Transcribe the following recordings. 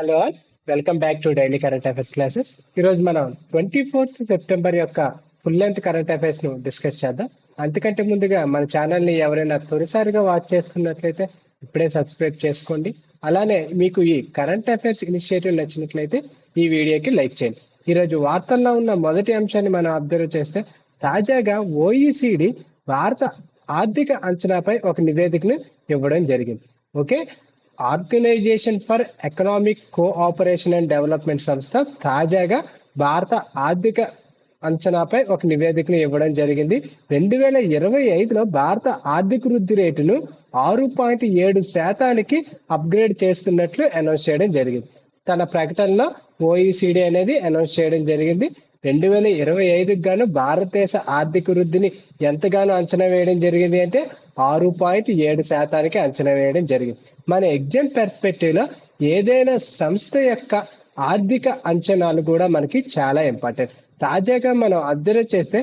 Hello all welcome back to daily current affairs classes. ఈరోజు మనం twenty fourth September యొక్క full length current అఫైర్స్ను discuss చేద్దాం. అంతకంటే ముందుగా మన ఛానల్ని ఎవరైనా తొలిసారిగా వాచ్ చేస్తున్నట్లయితే ఇప్పుడే సబ్స్క్రైబ్ చేసుకోండి. అలానే మీకు ఈ కరెంట్ అఫైర్స్ ఇనిషియేటివ్ నచ్చినట్లయితే ఈ వీడియోకి లైక్ చేయండి. ఈరోజు వార్తల్లో ఉన్న మొదటి అంశాన్ని మనం అబ్జర్వ్ చేస్తే తాజాగా ఓఈసీడీ భారత ఆర్థిక అంచనాపై ఒక నివేదికను ఇవ్వడం జరిగింది. Okay? Organisation for economic cooperation and development సంస్థ తాజాగా భారత ఆర్థిక అంచనాపై ఒక నివేదికను ఇవ్వడం జరిగింది. రెండు వేల ఇరవై ఐదులో భారత ఆర్థిక వృద్ధి రేటును ఆరు పాయింట్ ఏడు శాతానికి అప్గ్రేడ్ చేస్తున్నట్లు అనౌన్స్ చేయడం జరిగింది. తన ప్రకటనలో ఓఈసీడీ అనేది అనౌన్స్ చేయడం జరిగింది. రెండు వేల ఇరవై ఐదుకు గాను భారతదేశ ఆర్థిక వృద్ధిని ఎంతగానో అంచనా వేయడం జరిగింది అంటే ఆరు పాయింట్ ఏడు శాతానికి అంచనా వేయడం జరిగింది. మన ఎగ్జామ్ పెర్స్పెక్టివ్లో ఏదైనా సంస్థ యొక్క ఆర్థిక అంచనాలు కూడా మనకి చాలా ఇంపార్టెంట్. తాజాగా మనం అబ్జర్వ్ చేస్తే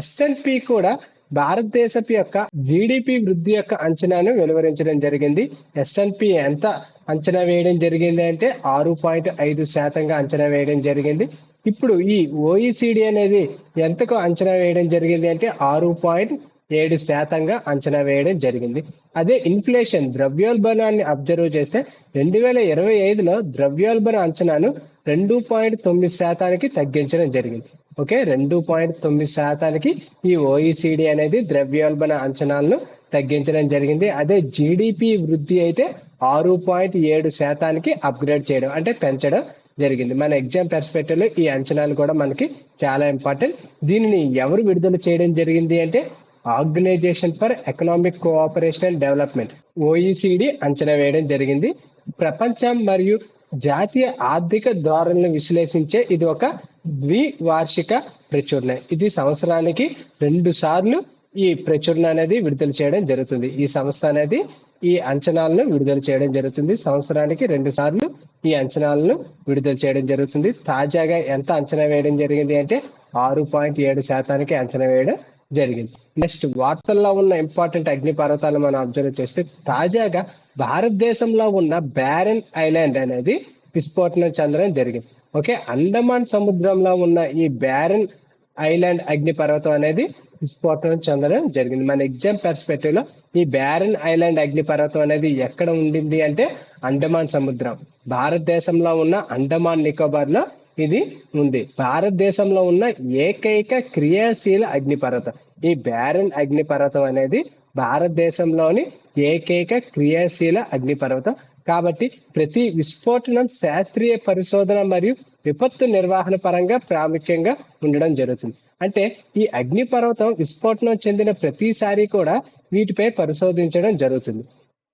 ఎస్ఎన్పి కూడా భారతదేశపు యొక్క జీడిపి వృద్ధి యొక్క అంచనాను వెలువరించడం జరిగింది. ఎస్ఎన్పి ఎంత అంచనా వేయడం జరిగింది అంటే ఆరు పాయింట్ ఐదు శాతంగా అంచనా వేయడం జరిగింది. ఇప్పుడు ఈ ఓఈసిడి అనేది ఎంతకు అంచనా వేయడం జరిగింది అంటే ఆరు పాయింట్ ఏడు శాతంగా అంచనా వేయడం జరిగింది. అదే ఇన్ఫ్లేషన్ ద్రవ్యోల్బణాన్ని అబ్జర్వ్ చేస్తే రెండు వేల ఇరవై ఐదులో ద్రవ్యోల్బణ అంచనాను రెండు పాయింట్ తొమ్మిది శాతానికి తగ్గించడం జరిగింది. ఓకే? రెండు పాయింట్ తొమ్మిది శాతానికి ఈ ఓఈసిడి అనేది ద్రవ్యోల్బణ అంచనాలను తగ్గించడం జరిగింది. అదే జీడిపి వృద్ధి అయితే ఆరు పాయింట్ ఏడు శాతానికి అప్గ్రేడ్ చేయడం అంటే పెంచడం జరిగింది. మన ఎగ్జామ్ పెర్స్పెక్టివ్ ఈ అంచనాలు కూడా మనకి చాలా ఇంపార్టెంట్. దీనిని ఎవరు విడుదల చేయడం జరిగింది అంటే organisation for economic cooperation and development OECD అంచనా వేయడం జరిగింది. ప్రపంచం మరియు జాతీయ ఆర్థిక ధోరణులను విశ్లేషించే ఇది ఒక ద్వివార్షిక ప్రచురణ. ఇది సంవత్సరానికి రెండు సార్లు ఈ ప్రచురణ అనేది విడుదల చేయడం జరుగుతుంది. ఈ సంస్థ అనేది ఈ అంచనాలను విడుదల చేయడం జరుగుతుంది. సంవత్సరానికి రెండు సార్లు ఈ అంచనాలను విడుదల చేయడం జరుగుతుంది. తాజాగా ఎంత అంచనా వేయడం జరిగింది అంటే ఆరు పాయింట్ ఏడు శాతానికి అంచనా వేయడం జరిగింది. నెక్స్ట్ వార్తల్లో ఉన్న ఇంపార్టెంట్ అగ్ని పర్వతాలు మనం అబ్జర్వ్ చేస్తే తాజాగా భారతదేశంలో ఉన్న బ్యారెన్ ఐలాండ్ అనేది విస్ఫోటనం చెందడం జరిగింది. ఓకే అండమాన్ సముద్రంలో ఉన్న ఈ బ్యారెన్ ఐలాండ్ అగ్ని పర్వతం అనేది విస్ఫోటనం చెందడం జరిగింది. మన ఎగ్జామ్ పెర్స్పెక్టివ్లో ఈ బ్యారన్ ఐలాండ్ అగ్నిపర్వతం అనేది ఎక్కడ ఉండింది అంటే అండమాన్ సముద్రం. భారతదేశంలో ఉన్న అండమాన్ నికోబార్లో ఇది ఉంది. భారతదేశంలో ఉన్న ఏకైక క్రియాశీల అగ్నిపర్వతం. ఈ బ్యారన్ అగ్నిపర్వతం అనేది భారతదేశంలోని ఏకైక క్రియాశీల అగ్నిపర్వతం. కాబట్టి ప్రతి విస్ఫోటనం శాస్త్రీయ పరిశోధన మరియు విపత్తు నిర్వహణ పరంగా ప్రాముఖ్యంగా ఉండడం జరుగుతుంది. అంటే ఈ అగ్నిపర్వతం విస్ఫోటనం చెందిన ప్రతిసారి కూడా వీటిపై పరిశోధించడం జరుగుతుంది.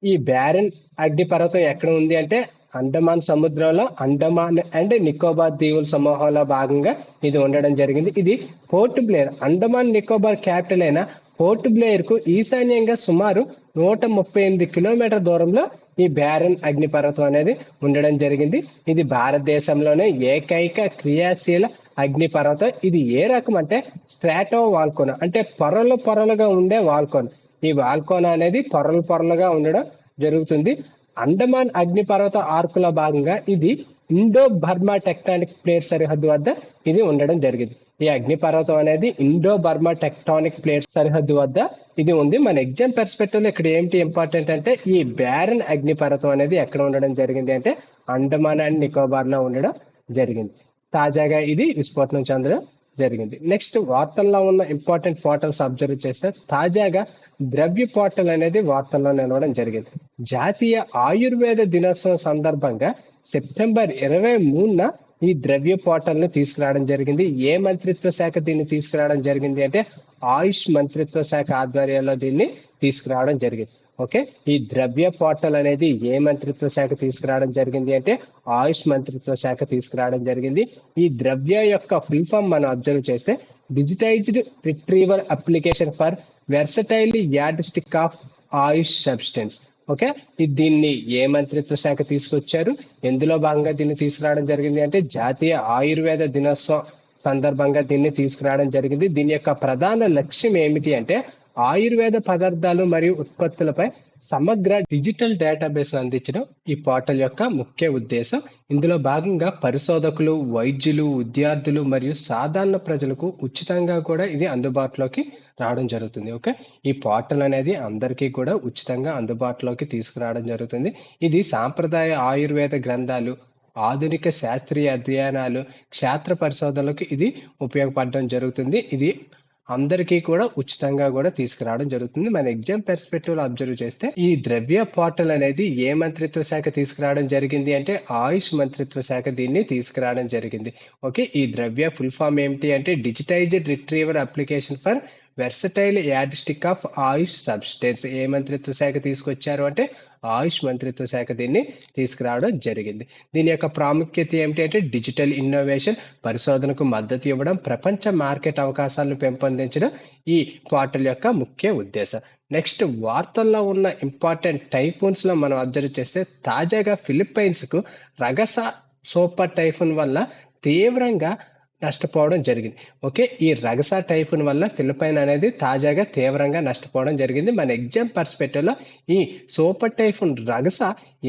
ఈ బ్యారన్ అగ్నిపర్వతం ఎక్కడ ఉంది అంటే అండమాన్ సముద్రంలో అండమాన్ అండ్ నికోబార్ దీవుల సమూహంలో భాగంగా ఇది ఉండడం జరిగింది. ఇది Port Blair Andaman Nicobar capital అయిన పోర్ట్ బ్లేయర్కు ఈశాన్యంగా సుమారు నూట ముప్పై ఎనిమిది కిలోమీటర్ దూరంలో ఈ బ్యారన్ అగ్నిపర్వతం అనేది ఉండడం జరిగింది. ఇది భారతదేశంలోనే ఏకైక క్రియాశీల అగ్నిపర్వతం. ఇది ఏ రకం అంటే స్ట్రాటో వాల్కోన అంటే పొరలు పొరలుగా ఉండే వాల్కోన్. ఈ వాల్కోన అనేది పొరలు పొరలుగా ఉండడం జరుగుతుంది. అండమాన్ అగ్నిపర్వత ఆర్కుల భాగంగా ఇది ఇండో బర్మా టెక్టానిక్ ప్లేట్ సరిహద్దు వద్ద ఇది ఉండడం జరిగింది. ఈ అగ్నిపర్వతం అనేది ఇండో బర్మా టెక్టానిక్ ప్లేట్ సరిహద్దు వద్ద ఇది ఉంది. మన ఎగ్జామ్ పెర్స్పెక్టివ్లో ఇక్కడ ఏంటి ఇంపార్టెంట్ అంటే ఈ బ్యారన్ అగ్నిపర్వతం అనేది ఎక్కడ ఉండడం జరిగింది అంటే అండమాన్ అండ్ నికోబార్లో ఉండడం జరిగింది. తాజాగా ఇది విస్ఫోటనం చెందడం జరిగింది. నెక్స్ట్ వార్తల్లో ఉన్న ఇంపార్టెంట్ పోర్టల్స్ అబ్జర్వ్ చేస్తే తాజాగా ద్రవ్య పోర్టల్ అనేది వార్తల్లో నిలవడం జరిగింది. జాతీయ ఆయుర్వేద దినోత్సవం సందర్భంగా సెప్టెంబర్ ఇరవై మూడున ఈ ద్రవ్య పోర్టల్ను తీసుకురావడం జరిగింది. ఏ మంత్రిత్వ శాఖ దీన్ని తీసుకురావడం జరిగింది అంటే ఆయుష్ మంత్రిత్వ శాఖ ఆధ్వర్యంలో దీన్ని తీసుకురావడం జరిగింది. ఓకే? ఈ ద్రవ్య పోర్టల్ అనేది ఏ మంత్రిత్వ శాఖ తీసుకురావడం జరిగింది అంటే ఆయుష్ మంత్రిత్వ శాఖ తీసుకురావడం జరిగింది. ఈ ద్రవ్య యొక్క ఫుల్ ఫామ్ మనం అబ్జర్వ్ చేస్తే digitised retrieval application for versatile yardstick of Ayush substance okay? దీన్ని ఏ మంత్రిత్వ శాఖ తీసుకొచ్చారు? ఎందులో భాగంగా దీన్ని తీసుకురావడం జరిగింది అంటే జాతీయ ఆయుర్వేద దినోత్సవం సందర్భంగా దీన్ని తీసుకురావడం జరిగింది. దీని యొక్క ప్రధాన లక్ష్యం ఏమిటి అంటే ఆయుర్వేద పదార్థాలు మరియు ఉత్పత్తులపై సమగ్ర డిజిటల్ డేటాబేస్ అందించడం ఈ పోర్టల్ యొక్క ముఖ్య ఉద్దేశం. ఇందులో భాగంగా పరిశోధకులు వైద్యులు విద్యార్థులు మరియు సాధారణ ప్రజలకు ఉచితంగా కూడా ఇది అందుబాటులోకి రావడం జరుగుతుంది. ఓకే? ఈ పోర్టల్ అనేది అందరికీ కూడా ఉచితంగా అందుబాటులోకి తీసుకురావడం జరుగుతుంది. ఇది సాంప్రదాయ ఆయుర్వేద గ్రంథాలు ఆధునిక శాస్త్రీయ అధ్యయనాలు క్షేత్ర పరిశోధనలకు ఇది ఉపయోగపడడం జరుగుతుంది. ఇది అందరికీ కూడా ఉచితంగా కూడా తీసుకురావడం జరుగుతుంది. మన ఎగ్జామ్ పెర్స్పెక్టివ్ అబ్జర్వ్ చేస్తే ఈ ద్రవ్య పోర్టల్ అనేది ఏ మంత్రిత్వ శాఖ తీసుకురావడం జరిగింది అంటే ఆయుష్ మంత్రిత్వ శాఖ దీన్ని తీసుకురావడం జరిగింది. ఓకే ఈ ద్రవ్య ఫుల్ ఫామ్ ఏమిటి అంటే digitised retriever application for versatile yardstick of Ayush substance ఏ మంత్రిత్వ శాఖ తీసుకొచ్చారు అంటే ఆయుష్ మంత్రిత్వ శాఖ దీన్ని తీసుకురావడం జరిగింది. దీని యొక్క ప్రాముఖ్యత ఏమిటి అంటే డిజిటల్ ఇన్నోవేషన్ పరిశోధనకు మద్దతు ఇవ్వడం ప్రపంచ మార్కెట్ అవకాశాలను పెంపొందించడం ఈ పోర్టల్ యొక్క ముఖ్య ఉద్దేశం. నెక్స్ట్ వార్తల్లో ఉన్న ఇంపార్టెంట్ టైఫూన్స్లో మనం అబ్జర్వ్ చేస్తే తాజాగా ఫిలిప్పైన్స్కు రగస సూపర్ టైఫూన్ వల్ల తీవ్రంగా నష్టపోవడం జరిగింది. ఓకే ఈ రగసా టైఫున్ వల్ల ఫిలిపైన్ అనేది తాజాగా తీవ్రంగా నష్టపోవడం జరిగింది. మన ఎగ్జామ్ పర్స్పెక్టివ్లో ఈ సూపర్ టైఫున్ రగస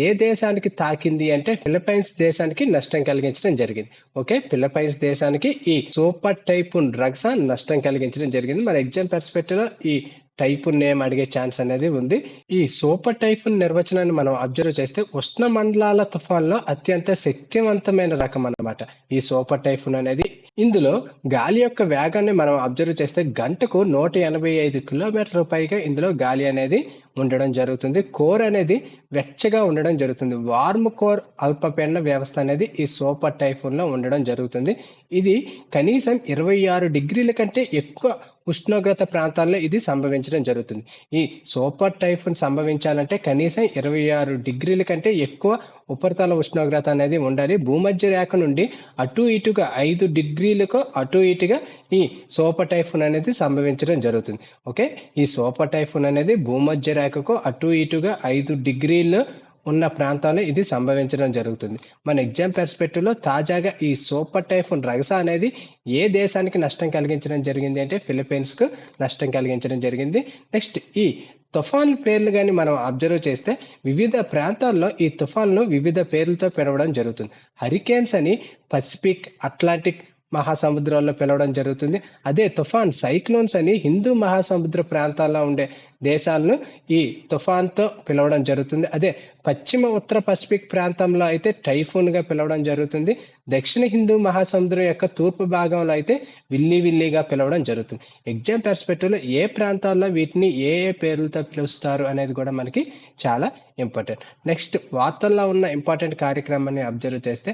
ఏ దేశానికి తాకింది అంటే ఫిలిపైన్స్ దేశానికి నష్టం కలిగించడం జరిగింది. ఓకే ఫిలిపైన్స్ దేశానికి ఈ సూపర్ టైఫున్ రగస నష్టం కలిగించడం జరిగింది. మన ఎగ్జామ్ పర్స్పెక్టివ్లో ఈ టైఫున్ నేమ్ అడిగే ఛాన్స్ అనేది ఉంది. ఈ సూపర్ టైఫున్ నిర్వచనాన్ని మనం అబ్జర్వ్ చేస్తే ఉష్ణ మండలాల తుఫాన్లో అత్యంత శక్తివంతమైన రకం అన్నమాట. ఈ సూపర్ టైఫున్ అనేది ఇందులో గాలి యొక్క వేగాన్ని మనం అబ్జర్వ్ చేస్తే గంటకు నూట ఎనభై ఐదు కిలోమీటర్ల పైగా ఇందులో గాలి అనేది ఉండడం జరుగుతుంది. కోర్ అనేది వెచ్చగా ఉండడం జరుగుతుంది. వార్మ్ కోర్ అల్పపీడన వ్యవస్థ అనేది ఈ సూపర్ టైఫూన్లో ఉండడం జరుగుతుంది. ఇది కనీసం ఇరవై ఆరు డిగ్రీల కంటే ఎక్కువ ఉష్ణోగ్రత ప్రాంతాల్లో ఇది సంభవించడం జరుగుతుంది. ఈ సూపర్ టైఫున్ సంభవించాలంటే కనీసం ఇరవై ఆరు డిగ్రీల కంటే ఎక్కువ ఉపరితల ఉష్ణోగ్రత అనేది ఉండాలి. భూమధ్య రేఖ నుండి అటు ఇటుగా ఐదు డిగ్రీలకు అటు ఇటుగా ఈ సూపర్ టైఫున్ అనేది సంభవించడం జరుగుతుంది. ఓకే? ఈ సూపర్ టైఫున్ అనేది భూమధ్య రేఖకు అటు ఇటుగా ఐదు డిగ్రీలు ఉన్న ప్రాంతాల్లో ఇది సంభవించడం జరుగుతుంది. మన ఎగ్జామ్ పెర్స్పెక్టివ్లో తాజాగా ఈ సూపర్ టైఫూన్ రగస అనేది ఏ దేశానికి నష్టం కలిగించడం జరిగింది అంటే ఫిలిపీన్స్కు నష్టం కలిగించడం జరిగింది. నెక్స్ట్ ఈ తుఫాన్ పేర్లు కానీ మనం అబ్జర్వ్ చేస్తే వివిధ ప్రాంతాల్లో ఈ తుఫాన్లు వివిధ పేర్లతో పిలవడం జరుగుతుంది. హరికేన్స్ అని పసిఫిక్ అట్లాంటిక్ మహాసముద్రాల్లో పిలవడం జరుగుతుంది. అదే తుఫాన్ సైక్లోన్స్ అని హిందూ మహాసముద్ర ప్రాంతాల్లో ఉండే దేశాలను ఈ తుఫాన్తో పిలవడం జరుగుతుంది. అదే పశ్చిమ ఉత్తర పసిఫిక్ ప్రాంతంలో అయితే టైఫూన్గా పిలవడం జరుగుతుంది. దక్షిణ హిందూ మహాసముద్రం యొక్క తూర్పు భాగంలో అయితే విల్లి విల్లిగా పిలవడం జరుగుతుంది. ఎగ్జామ్ పెర్స్పెక్టివ్లో ఏ ప్రాంతాల్లో వీటిని ఏ ఏ పేర్లతో పిలుస్తారు అనేది కూడా మనకి చాలా ఇంపార్టెంట్. నెక్స్ట్ వార్తల్లో ఉన్న ఇంపార్టెంట్ కార్యక్రమాన్ని అబ్జర్వ్ చేస్తే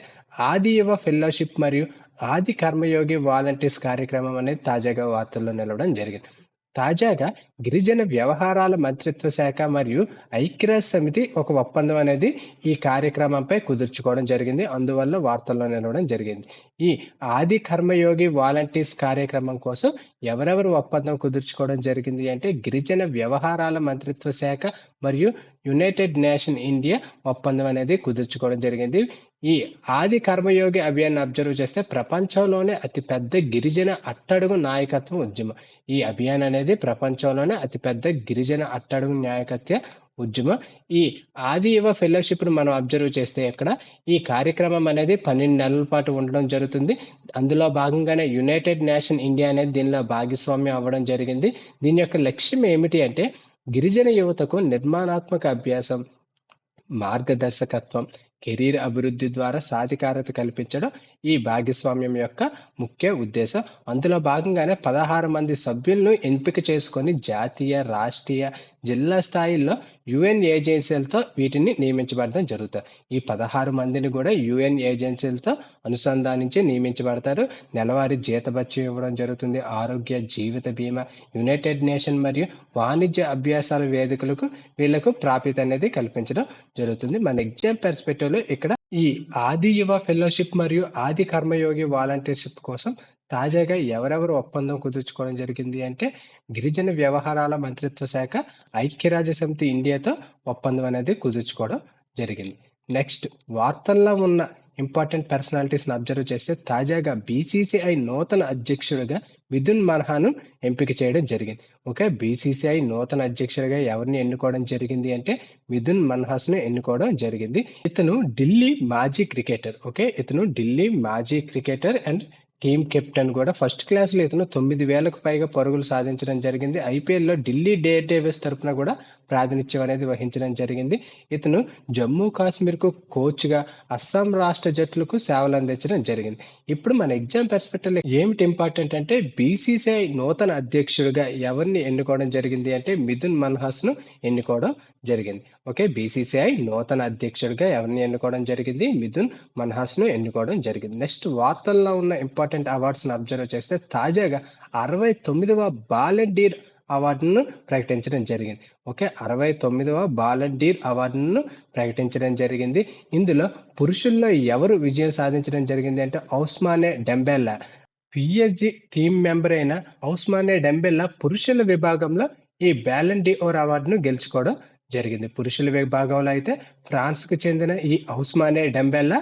ఆది యువ ఫెలోషిప్ మరియు ఆది కర్మయోగి వాలంటీర్స్ కార్యక్రమం అనేది తాజాగా వార్తల్లో నిలవడం జరిగింది. తాజాగా గిరిజన వ్యవహారాల మంత్రిత్వ శాఖ మరియు ఐక్యరాజ్య సమితి ఒక ఒప్పందం అనేది ఈ కార్యక్రమంపై కుదుర్చుకోవడం జరిగింది. అందువల్ల వార్తల్లో నిలవడం జరిగింది. ఈ ఆది కర్మయోగి వాలంటీర్స్ కార్యక్రమం కోసం ఎవరెవరు ఒప్పందం కుదుర్చుకోవడం జరిగింది అంటే గిరిజన వ్యవహారాల మంత్రిత్వ శాఖ మరియు యునైటెడ్ నేషన్ ఇండియా ఒప్పందం అనేది కుదుర్చుకోవడం జరిగింది. ఈ ఆది కర్మయోగి అభియాన్ అబ్జర్వ్ చేస్తే ప్రపంచంలోనే అతి పెద్ద గిరిజన అట్టడుగు నాయకత్వం ఉద్యమం. ఈ అభియాన్ అనేది ప్రపంచంలోనే అతి పెద్ద గిరిజన అట్టడుగు నాయకత్వ ఉద్యమం. ఈ ఆది యువ ఫెలోషిప్ను మనం అబ్జర్వ్ చేస్తే ఇక్కడ ఈ కార్యక్రమం అనేది పన్నెండు నెలల పాటు ఉండడం జరుగుతుంది. అందులో భాగంగానే యునైటెడ్ నేషన్ ఇండియా అనేది దీనిలో భాగస్వామ్యం అవ్వడం జరిగింది. దీని యొక్క లక్ష్యం ఏమిటి అంటే గిరిజన యువతకు నిర్మాణాత్మక అభ్యాసం మార్గదర్శకత్వం కెరీర్ అభివృద్ధి ద్వారా సాధికారత కల్పించడం ఈ భాగస్వామ్యం యొక్క ముఖ్య ఉద్దేశం. అందులో భాగంగానే పదహారు మంది సభ్యులను ఎంపిక చేసుకొని జాతీయ రాష్ట్రీయ జిల్లా స్థాయిల్లో యుఎన్ ఏజెన్సీలతో వీటిని నియమించబడడం జరుగుతుంది. ఈ పదహారు మందిని కూడా యుఎన్ ఏజెన్సీలతో అనుసంధానించి నియమించబడతారు. నెలవారీ జీతభత్యం ఇవ్వడం జరుగుతుంది. ఆరోగ్య జీవిత బీమా యునైటెడ్ నేషన్ మరియు వాణిజ్య అభ్యాసాల వేదికలకు వీళ్ళకు ప్రాప్యత అనేది కల్పించడం జరుగుతుంది. మన ఎగ్జామ్ పెర్స్పెక్టివ్ వీడియోలో ఇక్కడ ఈ ఆది యువ ఫెలోషిప్ మరియు ఆది కర్మయోగి వాలంటీర్షిప్ కోసం తాజాగా ఎవరెవరు ఒప్పందం కుదుర్చుకోవడం జరిగింది అంటే గిరిజన వ్యవహారాల మంత్రిత్వ శాఖ ఐక్యరాజ్య సమితి ఇండియాతో ఒప్పందం అనేది కుదుర్చుకోవడం జరిగింది. నెక్స్ట్ వార్తల్లో ఉన్న ఇంపార్టెంట్ పర్సనాలిటీస్ని అబ్జర్వ్ చేస్తే తాజాగా బీసీసీఐ నూతన అధ్యక్షుడిగా మిథున్ మన్హాను ఎంపిక చేయడం జరిగింది. ఓకే బీసీసీఐ నూతన అధ్యక్షుడిగా ఎవరిని ఎన్నుకోవడం జరిగింది అంటే మిథున్ మన్హాస్ను ఎన్నుకోవడం జరిగింది. ఇతను ఢిల్లీ మాజీ క్రికెటర్. ఓకే ఇతను ఢిల్లీ మాజీ క్రికెటర్ అండ్ టీమ్ కెప్టెన్ కూడా. ఫస్ట్ క్లాస్లో ఇతను తొమ్మిది వేలకు పైగా పరుగులు సాధించడం జరిగింది. ఐపీఎల్లో ఢిల్లీ డే డేవిస్ తరఫున కూడా ప్రాతినిధ్యం అనేది వహించడం జరిగింది. ఇతను జమ్మూ కాశ్మీర్కు కోచ్గా అస్సాం రాష్ట్ర జట్లకు సేవలు అందించడం జరిగింది. ఇప్పుడు మన ఎగ్జామ్ పెర్స్పెక్టివ్ ఏమిటి ఇంపార్టెంట్ అంటే బీసీసీఐ నూతన అధ్యక్షుడిగా ఎవరిని ఎన్నుకోవడం జరిగింది అంటే మిథున్ మన్హాస్ను ఎన్నుకోవడం జరిగింది. ఓకే బీసీసీఐ నూతన అధ్యక్షుడిగా ఎవరిని ఎన్నుకోవడం జరిగింది? మిథున్ మన్హాస్ను ఎన్నుకోవడం జరిగింది. నెక్స్ట్ వార్తల్లో ఉన్న ఇంపార్టెంట్ అవార్డ్స్ని అబ్జర్వ్ చేస్తే తాజాగా అరవై తొమ్మిదవ బాలెండీర్ అవార్డును ప్రకటించడం జరిగింది. ఓకే అరవై తొమ్మిదవ బాలెండీర్ అవార్డును ప్రకటించడం జరిగింది. ఇందులో పురుషుల్లో ఎవరు విజయం సాధించడం జరిగింది అంటే Ousmane Dembele PSG team member అయిన ఔస్మానే డెంబెల్లా పురుషుల విభాగంలో ఈ బ్యాలెన్ డి ఓర్ అవార్డును గెలుచుకోవడం జరిగింది. పురుషుల విభాగంలో అయితే ఫ్రాన్స్కు చెందిన ఈ ఔస్మానే డెంబెల్లా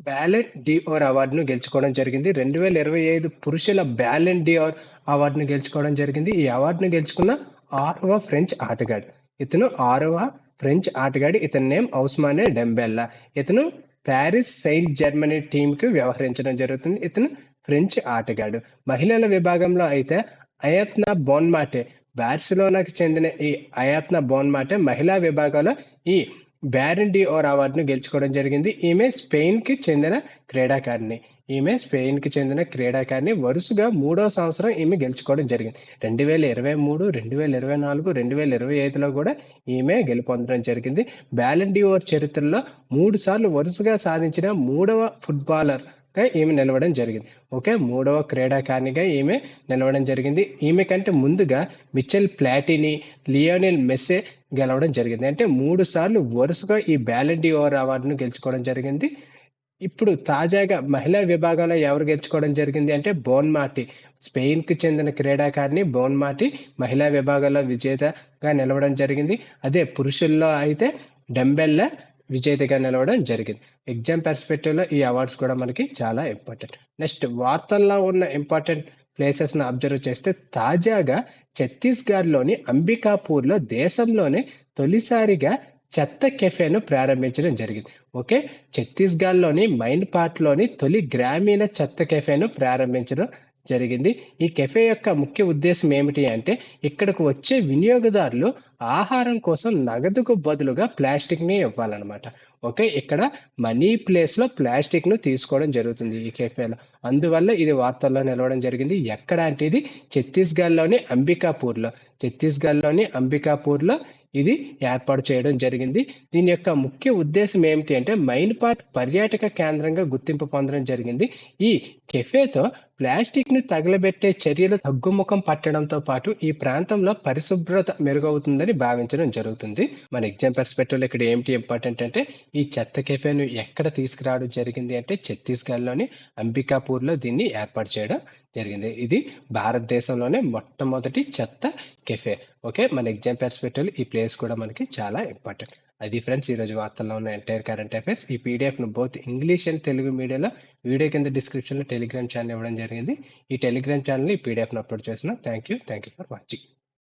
బ్యాలెట్ డిఓర్ అవార్డును గెలుచుకోవడం జరిగింది. రెండు వేల ఇరవై ఐదు పురుషుల బ్యాలెన్ డిఓర్ అవార్డును గెలుచుకోవడం జరిగింది. ఈ అవార్డును గెలుచుకున్న ఆరవ ఫ్రెంచ్ ఆటగాడు. ఇతను ఆరవ ఫ్రెంచ్ ఆటగాడు. ఇతని నేమ్ ఔస్మానే డెంబెల్లా. ఇతను ప్యారిస్ సెయింట్ జర్మనీ టీంకి వ్యవహరించడం జరుగుతుంది. ఇతను ఫ్రెంచ్ ఆటగాడు. మహిళల విభాగంలో అయితే అయత్న బోన్మాటే బార్సిలోనాకి చెందిన ఈ అయాత్నా బోన్మాటే మహిళా విభాగంలో ఈ బ్యారన్ డి ఓర్ అవార్డును గెలుచుకోవడం జరిగింది. ఈమె స్పెయిన్కి చెందిన క్రీడాకారిణి. ఈమె స్పెయిన్కి చెందిన క్రీడాకారిణి వరుసగా మూడో సంవత్సరం ఈమె గెలుచుకోవడం జరిగింది. రెండు వేల ఇరవై మూడు రెండు వేల ఇరవై నాలుగు రెండు వేల ఇరవై ఐదులో కూడా ఈమె గెలుపొందడం జరిగింది. బ్యాలెన్ ఓర్ చరిత్రలో మూడు సార్లు వరుసగా సాధించిన మూడవ ఫుట్బాలర్ ఈమె నిలవడం జరిగింది. ఓకే మూడవ క్రీడాకారిణిగా ఈమె నిలవడం జరిగింది. ఈమె కంటే ముందుగా మిచెల్ ప్లాటిని లియోనిల్ మెస్సే గెలవడం జరిగింది. అంటే మూడు సార్లు వరుసగా ఈ బ్యాలెంటీ ఓవర్ అవార్డును గెలుచుకోవడం జరిగింది. ఇప్పుడు తాజాగా మహిళా విభాగంలో ఎవరు గెలుచుకోవడం జరిగింది అంటే బోన్మాటి స్పెయిన్కి చెందిన క్రీడాకారిణి బోన్మాటి మహిళా విభాగంలో విజేతగా నిలవడం జరిగింది. అదే పురుషుల్లో అయితే డెంబెల్ల విజేతగా నిలవడం జరిగింది. ఎగ్జామ్ పర్స్పెక్టివ్లో ఈ అవార్డ్స్ కూడా మనకి చాలా ఇంపార్టెంట్ నెక్స్ట్ వార్తల్లో ఉన్న ఇంపార్టెంట్ ప్లేసెస్ను అబ్జర్వ్ చేస్తే తాజాగా ఛత్తీస్గఢ్లోని అంబికాపూర్లో దేశంలోనే తొలిసారిగా చెత్త కెఫేను ప్రారంభించడం జరిగింది. ఓకే? ఛత్తీస్గఢ్లోని మైండ్ పార్ట్లోని తొలి గ్రామీణ చెత్త కెఫేను ప్రారంభించడం జరిగింది. ఈ కెఫే యొక్క ముఖ్య ఉద్దేశం ఏమిటి అంటే ఇక్కడకు వచ్చే వినియోగదారులు ఆహారం కోసం నగదుకు బదులుగా ప్లాస్టిక్ని ఇవ్వాలన్నమాట. ఓకే ఇక్కడ మనీ ప్లేస్లో ప్లాస్టిక్ను తీసుకోవడం జరుగుతుంది ఈ కెఫేలో. అందువల్ల ఇది వార్తల్లో నిలవడం జరిగింది. ఎక్కడ అంటే ఇది ఛత్తీస్గఢ్లోని అంబికాపూర్లో. ఛత్తీస్గఢ్లోని అంబికాపూర్లో ఇది ఏర్పాటు చేయడం జరిగింది. దీని యొక్క ముఖ్య ఉద్దేశం ఏమిటి అంటే మైన్పాట్ పర్యాటక కేంద్రంగా గుర్తింపు పొందడం జరిగింది. ఈ కెఫేతో ప్లాస్టిక్ను తగలబెట్టే చర్యలు తగ్గుముఖం పట్టడంతో పాటు ఈ ప్రాంతంలో పరిశుభ్రత మెరుగవుతుందని భావించడం జరుగుతుంది. మన ఎగ్జామ్ పర్స్పెక్టివ్ ఇక్కడ ఏమిటి ఇంపార్టెంట్ అంటే ఈ చెత్త కెఫేను ఎక్కడ తీసుకురావడం జరిగింది అంటే ఛత్తీస్గఢ్లోని అంబికాపూర్లో దీన్ని ఏర్పాటు చేయడం జరిగింది. ఇది భారతదేశంలోనే మొట్టమొదటి చెత్త కెఫే. ఓకే మన ఎగ్జామ్ పర్స్పెక్టివ్ ఈ ప్లేస్ కూడా మనకి చాలా ఇంపార్టెంట్. అది ఫ్రెండ్స్ ఈరోజు వార్తల్లో ఉన్న ఎంటైర్ కరెంట్ అఫైర్స్ ఈ పీడిఎఫ్ను బోత్ ఇంగ్లీష్ అండ్ తెలుగు మీడియాలో వీడియో కింద డిస్క్రిప్షన్లో టెలిగ్రామ్ ఛానల్ ఇవ్వడం జరిగింది. ఈ టెలిగ్రామ్ ఛానల్ ఈ పీడిఎఫ్ను అప్లోడ్ చేసిన thank you thank you for watching